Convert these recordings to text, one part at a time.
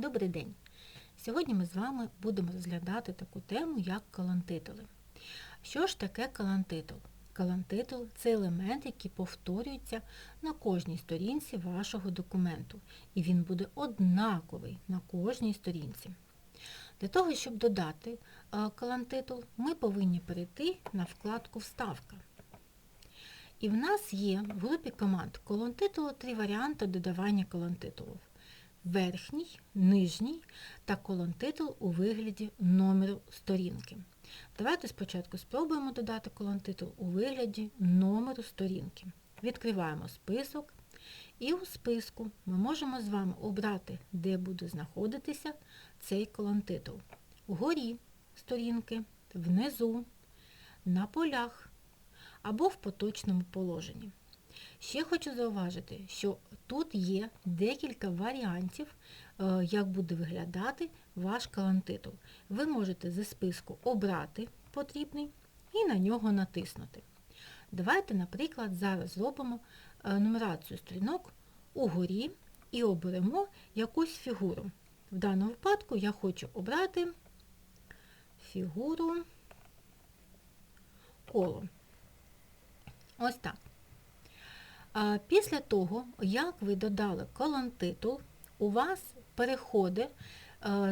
Добрий день! Сьогодні ми з вами будемо розглядати таку тему, як колонтитули. Що ж таке колонтитул? Колонтитул – це елемент, який повторюється на кожній сторінці вашого документу, і він буде однаковий на кожній сторінці. Для того, щоб додати колонтитул, ми повинні перейти на вкладку Вставка. І в нас є в групі команд колонтитулу три варіанти додавання колонтитулів. Верхній, нижній та колонтитул у вигляді номеру сторінки. Давайте спочатку спробуємо додати колонтитул у вигляді номеру сторінки. Відкриваємо список. І у списку ми можемо з вами обрати, де буде знаходитися цей колонтитул. Вгорі сторінки, внизу, на полях або в поточному положенні. Ще хочу зауважити, що тут є декілька варіантів, е, як буде виглядати ваш колонтитул. Ви можете зі списку обрати потрібний і на нього натиснути. Давайте, наприклад, зараз зробимо е, нумерацію сторінок угорі і оберемо якусь фігуру. В даному випадку я хочу обрати фігуру коло. Ось так. Після того, як ви додали колонтитул, у вас переходить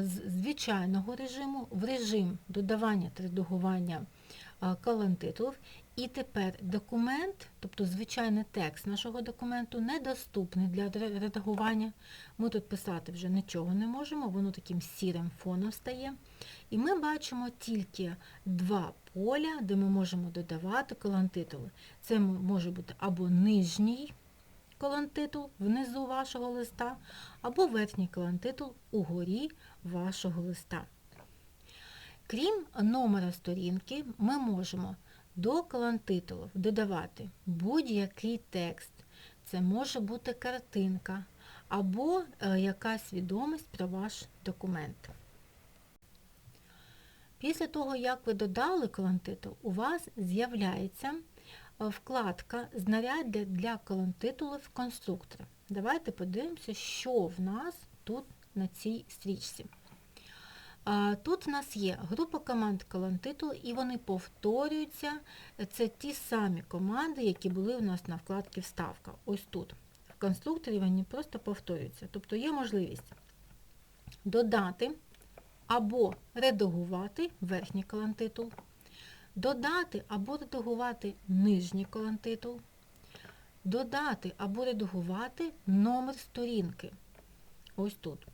з звичайного режиму в режим додавання та редагування колонтитулів, і тепер документ, тобто звичайний текст нашого документу, недоступний для редагування. Ми тут писати вже нічого не можемо, воно таким сірим фоном стає. І ми бачимо тільки два поля, де ми можемо додавати колонтитули. Це може бути або нижній колонтитул внизу вашого листа, або верхній колонтитул угорі вашого листа. Крім номера сторінки, ми можемо до колонтитулів додавати будь-який текст. Це може бути картинка або е, якась відомість про ваш документ. Після того, як ви додали колонтитул, у вас з'являється е, вкладка Знаряддя для колонтитулів конструктора. Давайте подивимося, що в нас тут на цій стрічці. Тут в нас є група команд колонтитул, і вони повторюються. Це ті самі команди, які були у нас на вкладці Вставка. Ось тут. В конструкторі вони просто повторюються. Тобто є можливість додати або редагувати верхній колонтитул, додати або редагувати нижній колонтитул, додати або редагувати номер сторінки. Ось тут.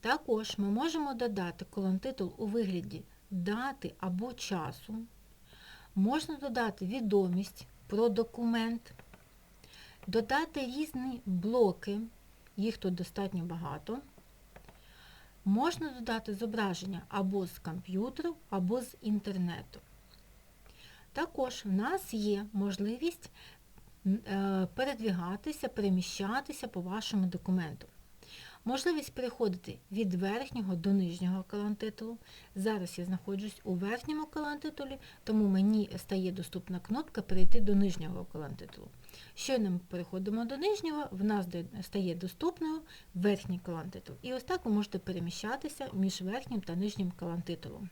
Також ми можемо додати колонтитул у вигляді дати або часу. Можна додати відомість про документ, додати різні блоки, їх тут достатньо багато. Можна додати зображення або з комп'ютеру, або з інтернету. Також в нас є можливість е, передвігатися, переміщатися по вашому документу. Можливість переходити від верхнього до нижнього колонтитулу. Зараз я знаходжусь у верхньому колонтитулі, тому мені стає доступна кнопка Перейти до нижнього колонтитулу. Щойно ми переходимо до нижнього, в нас стає доступною верхній колонтитул. І ось так ви можете переміщатися між верхнім та нижнім колонтитулом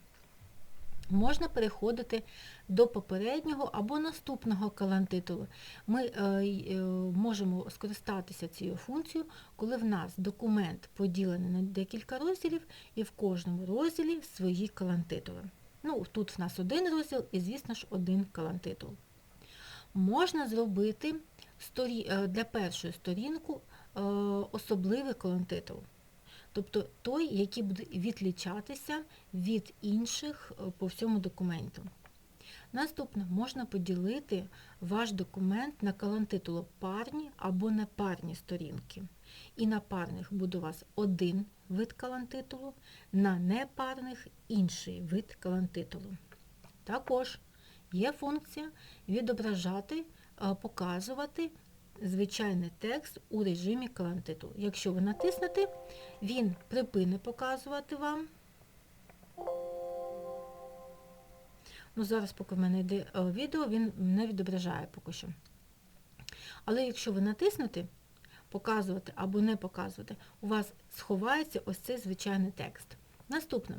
можна переходити до попереднього або наступного колонтитулу. Ми е, е, можемо скористатися цією функцією, коли в нас документ поділений на декілька розділів, і в кожному розділі свої колонтитули. Ну, Тут в нас один розділ і, звісно ж, один колонтитул. Можна зробити е, для першої сторінку особливий колонтитул тобто той, який буде відлічатися від інших е, по всьому документу. Наступне, можна поділити ваш документ на колонтитулу парні або непарні сторінки. І на парних буде у вас один вид колонтитулу, на непарних інший вид колонтитулу. Також є функція відображати, е, показувати звичайний текст у режимі колонтитул. Якщо ви натиснете, він припине показувати вам. Ну, Зараз, поки в мене йде е, відео, він не відображає поки що. Але якщо ви натиснете, показувати або не показувати, у вас сховається ось цей звичайний текст. Наступне.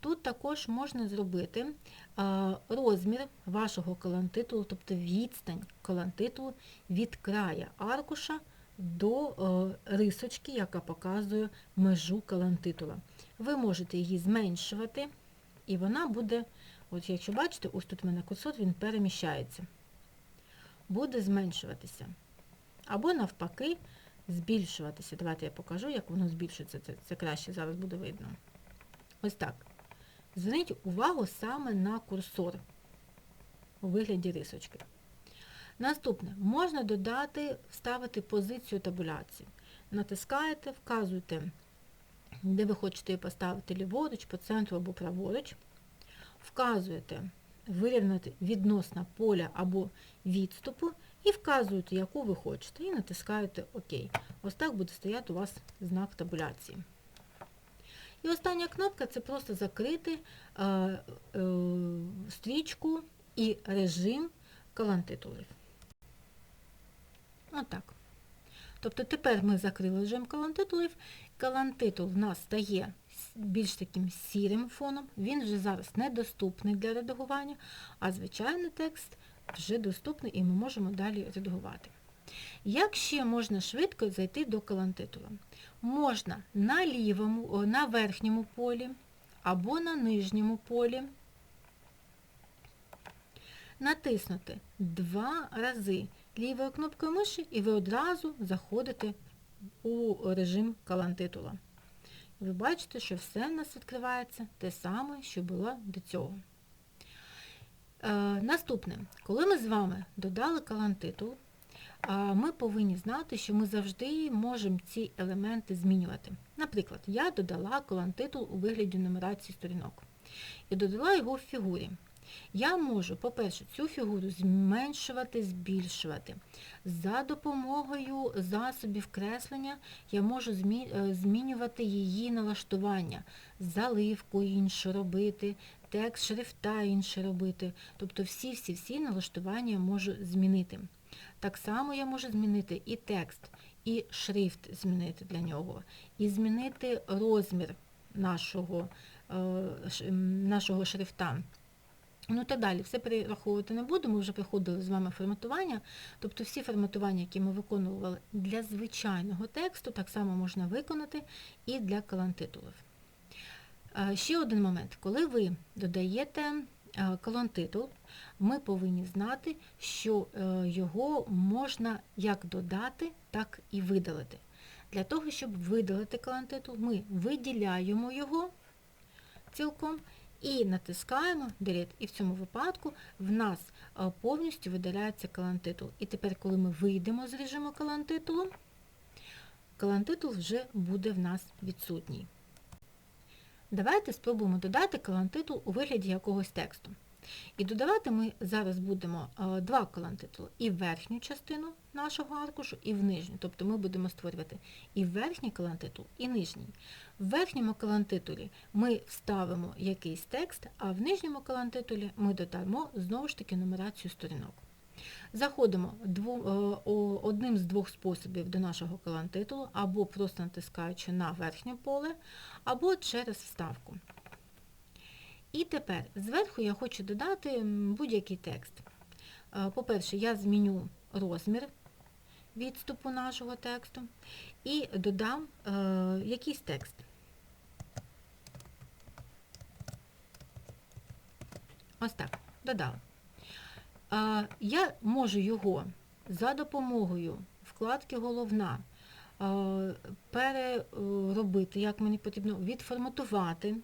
Тут також можна зробити розмір вашого колонтитулу, тобто відстань колонтитулу від края аркуша до е, рисочки, яка показує межу колонтитула. Ви можете її зменшувати, і вона буде, от якщо бачите, ось тут в мене курсор, він переміщається. Буде зменшуватися. Або навпаки, збільшуватися. Давайте я покажу, як воно збільшується. Це, це краще зараз буде видно. Ось так. Зверніть увагу саме на курсор у вигляді рисочки. Наступне, можна додати, вставити позицію табуляції. Натискаєте, вказуєте, де ви хочете її поставити ліворуч, по центру або праворуч. Вказуєте вирівняти відносно поля або відступу і вказуєте, яку ви хочете, і натискаєте ОК. Ось так буде стояти у вас знак табуляції. І остання кнопка це просто закрити е, стрічку і режим колонтитулів. Отак. Тобто тепер ми закрили режим колонтитулів. Колонтитул в нас стає більш таким сірим фоном, він вже зараз недоступний для редагування, а звичайний текст вже доступний і ми можемо далі редагувати. Як ще можна швидко зайти до колонтитула? Можна на лівому, на верхньому полі або на нижньому полі натиснути два рази лівою кнопкою миші і ви одразу заходите у режим колонтитула. Ви бачите, що все в нас відкривається те саме, що було до цього. Е, Наступне, коли ми з вами додали колонтитул, ми повинні знати, що ми завжди можемо ці елементи змінювати. Наприклад, я додала колонтитул у вигляді нумерації сторінок і додала його в фігурі. Я можу, по-перше, цю фігуру зменшувати, збільшувати. За допомогою засобів креслення я можу е, змінювати її налаштування, заливку іншу робити, текст шрифта інше робити. Тобто всі-всі-всі налаштування я можу змінити. Так само я можу змінити і текст, і шрифт змінити для нього, і змінити розмір нашого, е, нашого шрифта. Ну та далі, все перераховувати не буду, ми вже проходили з вами форматування, тобто всі форматування, які ми виконували для звичайного тексту, так само можна виконати і для колонтитулів. Ще один момент, коли ви додаєте колонтитул, ми повинні знати, що е, його можна як додати, так і видалити. Для того, щоб видалити колонтитул, ми виділяємо його цілком і натискаємо Delete. І в цьому випадку в нас е, повністю видаляється колонтитул. І тепер, коли ми вийдемо з режиму колонтитулу, колонтитул вже буде в нас відсутній. Давайте спробуємо додати колонтитул у вигляді якогось тексту. І додавати ми зараз будемо е, два колонтитули і в верхню частину нашого аркушу, і в нижню. Тобто ми будемо створювати і верхній колонтитул, і нижній. В верхньому колонтитулі ми вставимо якийсь текст, а в нижньому колонтитулі ми додамо знову ж таки нумерацію сторінок. Заходимо е, одним з двох способів до нашого колонтитулу, або просто натискаючи на верхнє поле, або через вставку. І тепер зверху я хочу додати будь-який текст. Е, по-перше, я зміню розмір відступу нашого тексту і додам е, якийсь текст. Ось так, додала. Я можу його за допомогою вкладки Головна переробити, як мені потрібно, відформатувати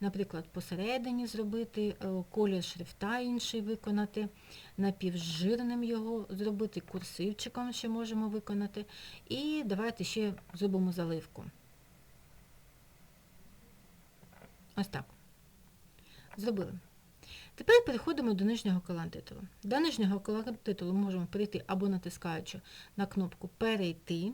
наприклад, посередині зробити, е, колір шрифта інший виконати, напівжирним його зробити, курсивчиком ще можемо виконати. І давайте ще зробимо заливку. Ось так. Зробили. Тепер переходимо до нижнього колонтитулу. До нижнього колонтитулу можемо перейти або натискаючи на кнопку Перейти,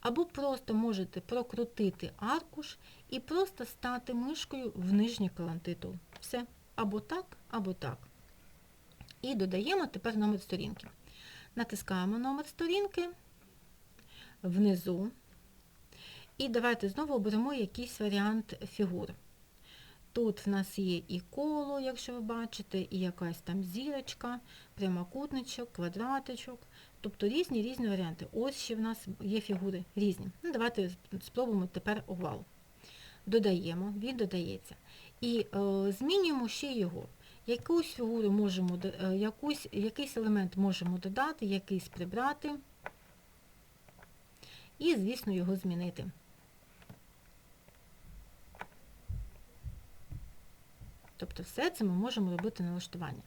або просто можете прокрутити аркуш і просто стати мишкою в нижній колонтитул. Все. Або так, або так. І додаємо тепер номер сторінки. Натискаємо номер сторінки, внизу. І давайте знову оберемо якийсь варіант фігур. Тут в нас є і коло, якщо ви бачите, і якась там зірочка, прямокутничок, квадратичок. Тобто різні різні варіанти. Ось ще в нас є фігури різні. Ну, Давайте спробуємо тепер овал. Додаємо, він додається. І е, змінюємо ще його. Якусь фігуру можемо, е, якусь, якийсь елемент можемо додати, якийсь прибрати. І, звісно, його змінити. Тобто все це ми можемо робити налаштування.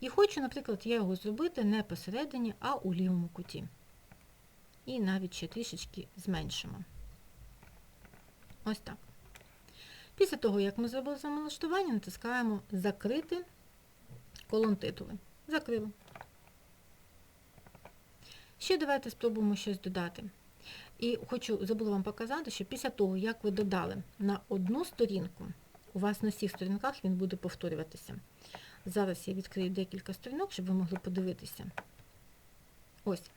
І хочу, наприклад, я його зробити не посередині, а у лівому куті. І навіть ще трішечки зменшимо. Ось так. Після того, як ми зробили налаштування, натискаємо Закрити колон титули. Закрили. Ще давайте спробуємо щось додати. І хочу, забула вам показати, що після того, як ви додали на одну сторінку, у вас на всіх сторінках він буде повторюватися. Зараз я відкрию декілька сторінок, щоб ви могли подивитися. Ось,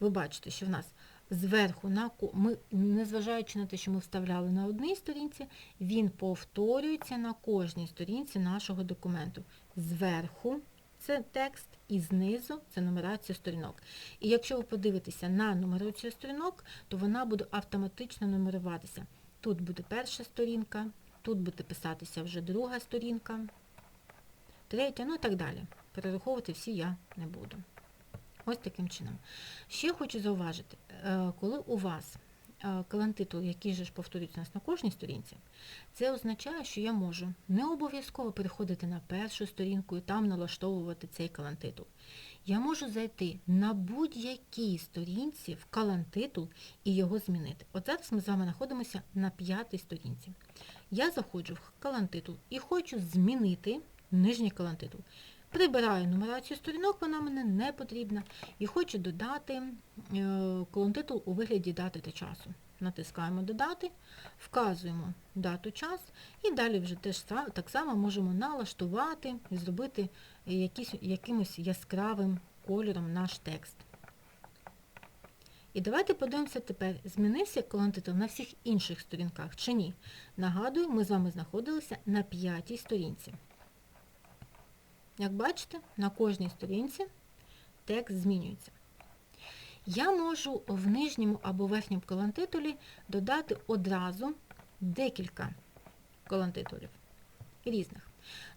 ви бачите, що в нас зверху, на ми, незважаючи на те, що ми вставляли на одній сторінці, він повторюється на кожній сторінці нашого документу. Зверху це текст, і знизу це нумерація сторінок. І якщо ви подивитеся на нумерацію сторінок, то вона буде автоматично нумеруватися. Тут буде перша сторінка, тут буде писатися вже друга сторінка, третя, ну і так далі. Перераховувати всі я не буду. Ось таким чином. Ще хочу зауважити, е, коли у вас е, калантитул, який же ж повторюється у нас на кожній сторінці, це означає, що я можу не обов'язково переходити на першу сторінку і там налаштовувати цей калантитул. Я можу зайти на будь-якій сторінці в калантитул і його змінити. От зараз ми з вами знаходимося на п'ятій сторінці. Я заходжу в калантитул і хочу змінити нижній калантитул. Прибираю нумерацію сторінок, вона мені не потрібна. І хочу додати е, колонтитул у вигляді дати та часу. Натискаємо Додати, вказуємо дату час і далі вже теж так само можемо налаштувати і зробити якийсь, якимось яскравим кольором наш текст. І давайте подивимося тепер, змінився колонтитул на всіх інших сторінках чи ні. Нагадую, ми з вами знаходилися на п'ятій сторінці. Як бачите, на кожній сторінці текст змінюється. Я можу в нижньому або верхньому колонтитулі додати одразу декілька колонтитулів різних.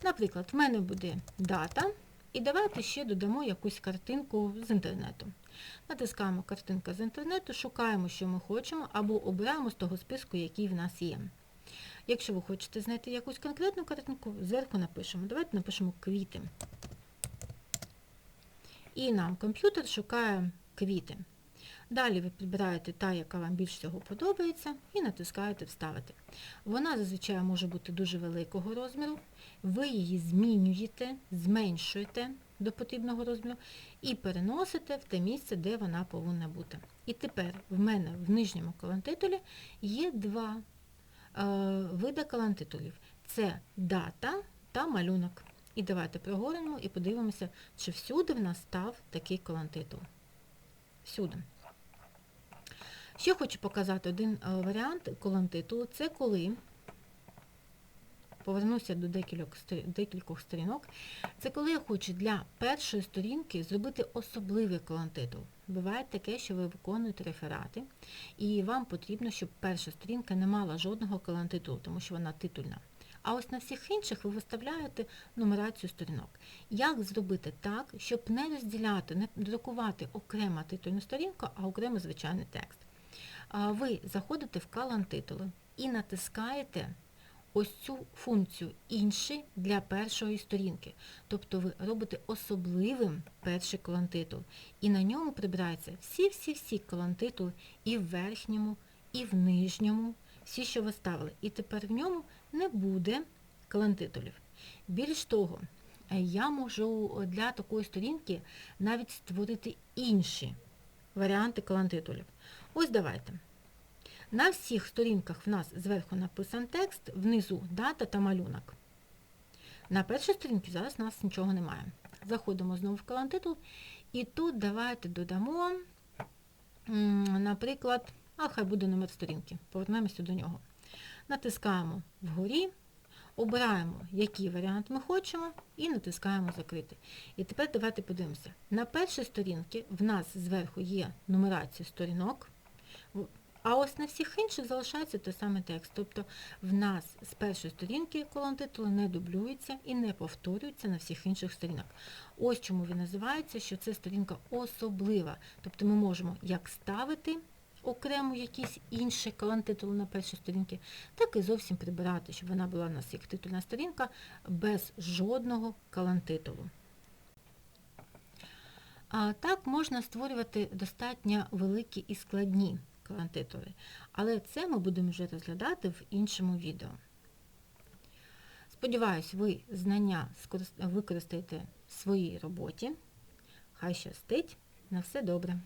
Наприклад, в мене буде дата, і давайте ще додамо якусь картинку з інтернету. Натискаємо картинка з інтернету, шукаємо, що ми хочемо, або обираємо з того списку, який в нас є. Якщо ви хочете знайти якусь конкретну картинку, зверху напишемо. Давайте напишемо квіти. І нам комп'ютер шукає квіти. Далі ви підбираєте та, яка вам більш всього подобається, і натискаєте Вставити. Вона зазвичай може бути дуже великого розміру. Ви її змінюєте, зменшуєте до потрібного розміру і переносите в те місце, де вона повинна бути. І тепер в мене в нижньому колонтитулі є два Е, види калантитулів. Це дата та малюнок. І давайте прогорнемо і подивимося, чи всюди в нас став такий колонтитул. Всюди. Ще хочу показати один е, варіант колонтитулу. Це коли, повернуся до декількох сторінок, це коли я хочу для першої сторінки зробити особливий колонтитул. Буває таке, що ви виконуєте реферати, і вам потрібно, щоб перша сторінка не мала жодного колонтитулу, тому що вона титульна. А ось на всіх інших ви виставляєте нумерацію сторінок. Як зробити так, щоб не розділяти, не друкувати окремо титульну сторінку, а окремо звичайний текст? Ви заходите в калантитули і натискаєте ось цю функцію інший для першої сторінки. Тобто ви робите особливим перший колонтитул. І на ньому прибираються всі-всі-всі колонтитули і в верхньому, і в нижньому, всі, що ви ставили. І тепер в ньому не буде колонтитулів. Більш того, я можу для такої сторінки навіть створити інші варіанти колонтитулів. Ось давайте. На всіх сторінках в нас зверху написан текст, внизу дата та малюнок. На першій сторінці зараз у нас нічого немає. Заходимо знову в колонтитул і тут давайте додамо наприклад, а хай буде номер сторінки, повернемося до нього. Натискаємо вгорі, обираємо, який варіант ми хочемо, і натискаємо закрити. І тепер давайте подивимося. На першій сторінці в нас зверху є нумерація сторінок, а ось на всіх інших залишається той самий текст. Тобто в нас з першої сторінки колон титулу не дублюється і не повторюється на всіх інших сторінках. Ось чому він називається, що це сторінка особлива. Тобто ми можемо як ставити окремо якісь інші колон титулу на першій сторінці, так і зовсім прибирати, щоб вона була у нас як титульна сторінка без жодного колон титулу. А так можна створювати достатньо великі і складні колонтитули, але це ми будемо вже розглядати в іншому відео. Сподіваюсь, ви знання використаєте в своїй роботі. Хай щастить, на все добре!